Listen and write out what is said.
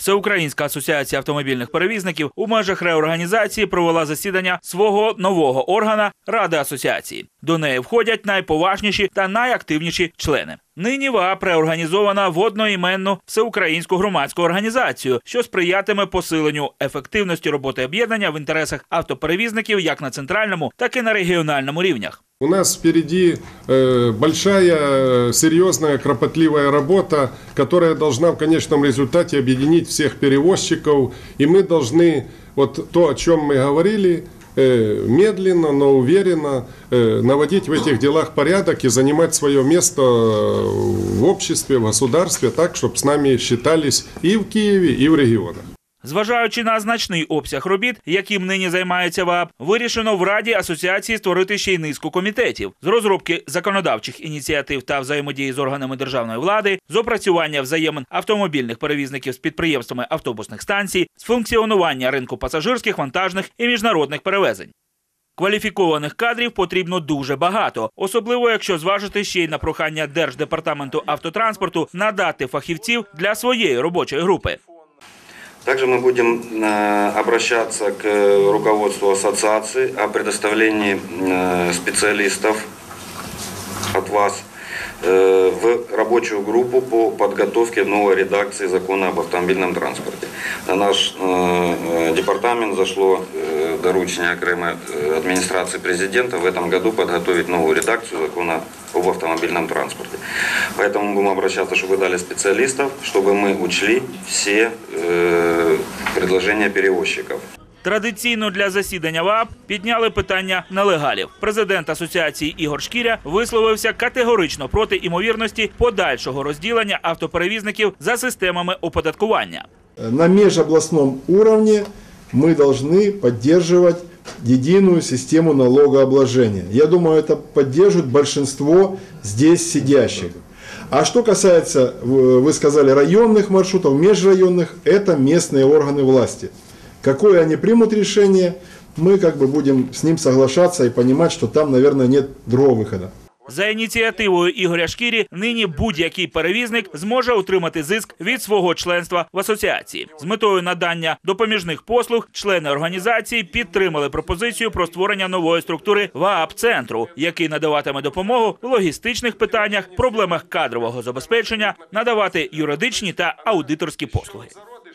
Всеукраїнська асоціація автомобільних перевізників у межах реорганізації провела засідання свого нового органа Ради асоціації. До неї входять найповажніші та найактивніші члени. Нині ВАП реорганізована в одноіменну всеукраїнську громадську організацію, що сприятиме посиленню ефективності роботи об'єднання в інтересах автоперевізників як на центральному, так і на регіональному рівнях. У нас впереди э, большая, э, серьезная, кропотливая работа, которая должна в конечном результате объединить всех перевозчиков. И мы должны, вот то, о чем мы говорили, э, медленно, но уверенно наводить в этих делах порядок и занимать свое место в обществе, в государстве, так, чтобы с нами считались и в Киеве, и в регионах. Зважаючи на значний обсяг робіт, яким нині займається ВАП, вирішено в Раді асоціації створити ще й низку комітетів з розробки законодавчих ініціатив та взаємодії з органами державної влади, з опрацювання взаємин автомобільних перевізників з підприємствами автобусних станцій, з функціонування ринку пасажирських, вантажних і міжнародних перевезень. Кваліфікованих кадрів потрібно дуже багато, особливо якщо зважити ще й на прохання Держдепартаменту автотранспорту надати фахівців для своєї робочої групи. Также мы будем э, обращаться к руководству ассоциации о предоставлении э, специалистов от вас э, в рабочую группу по подготовке новой редакции закона об автомобильном транспорте. На наш департамент зашло доручение окремо э, администрации президента в этом году подготовить новую редакцию закона об автомобильном транспорте. Поэтому мы будем обращаться, чтобы вы дали специалистов, чтобы мы учли все э, предложения перевозчиков. Традиційно для засідання ВАП підняли питання нелегалів. Президент асоціації Ігор Шкіря висловився категорично проти імовірності подальшого розділення автоперевізників за системами оподаткування. на межобластном уровне мы должны поддерживать единую систему налогообложения. Я думаю, это поддержит большинство здесь сидящих. А что касается, вы сказали, районных маршрутов, межрайонных, это местные органы власти. Какое они примут решение, мы как бы будем с ним соглашаться и понимать, что там, наверное, нет другого выхода. За ініціативою Ігоря Шкірі нині будь-який перевізник зможе отримати зиск від свого членства в асоціації. З метою надання допоміжних послуг члени організації підтримали пропозицію про створення нової структури ВААП центру, який надаватиме допомогу в логістичних питаннях, проблемах кадрового забезпечення, надавати юридичні та аудиторські послуги.